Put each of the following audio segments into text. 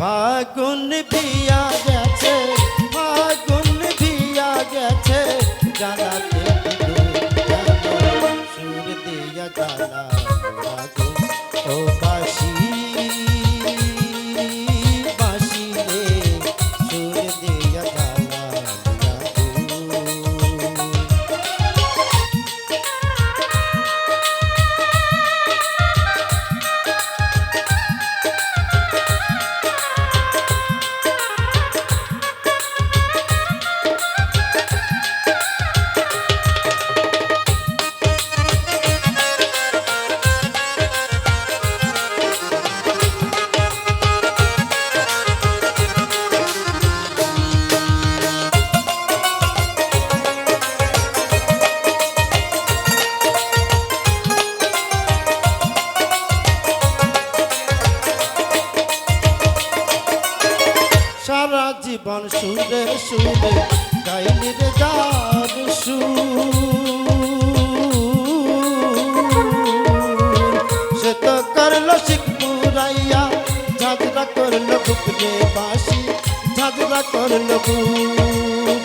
ফাগুন ভিয়া গেছে ফাগুন ভিয়া গেছে জানাতে জীবন সুরে সুরে গাইলি রে সুর সে। তো করল শিখপুরাইয়া ঝাঁঝরা করল বুকরে বাসি ঝাঁঝরা করল বুক।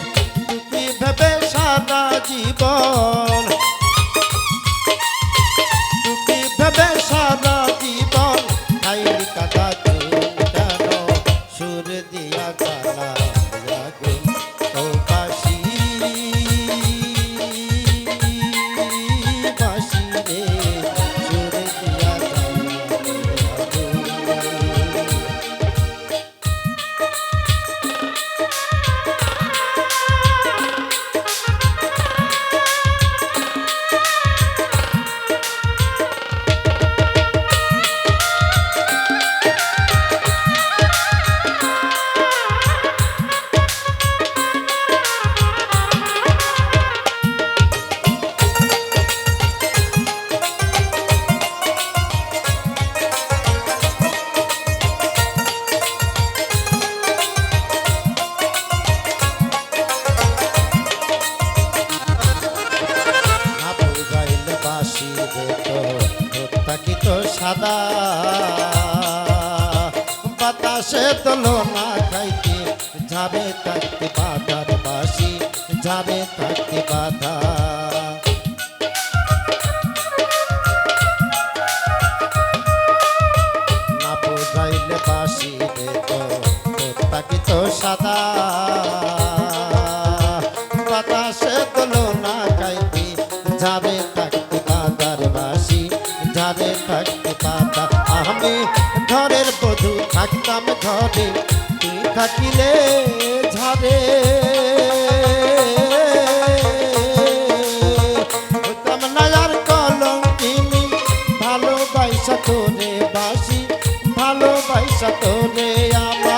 ভেবে সারা জীবন সাদা। বাতাসে তোলো না খাইতে যাবে থাকতে বাধার বাসি যাবে থাকতে বাধা। তো সাদা। বাতাসে তোলো আমি ঘরের বধু থাকতাম ঘরে তুই থাকিলে ঝরে ভালোবাসা তোরে বাসি ভালোবাসা তোরে আমার।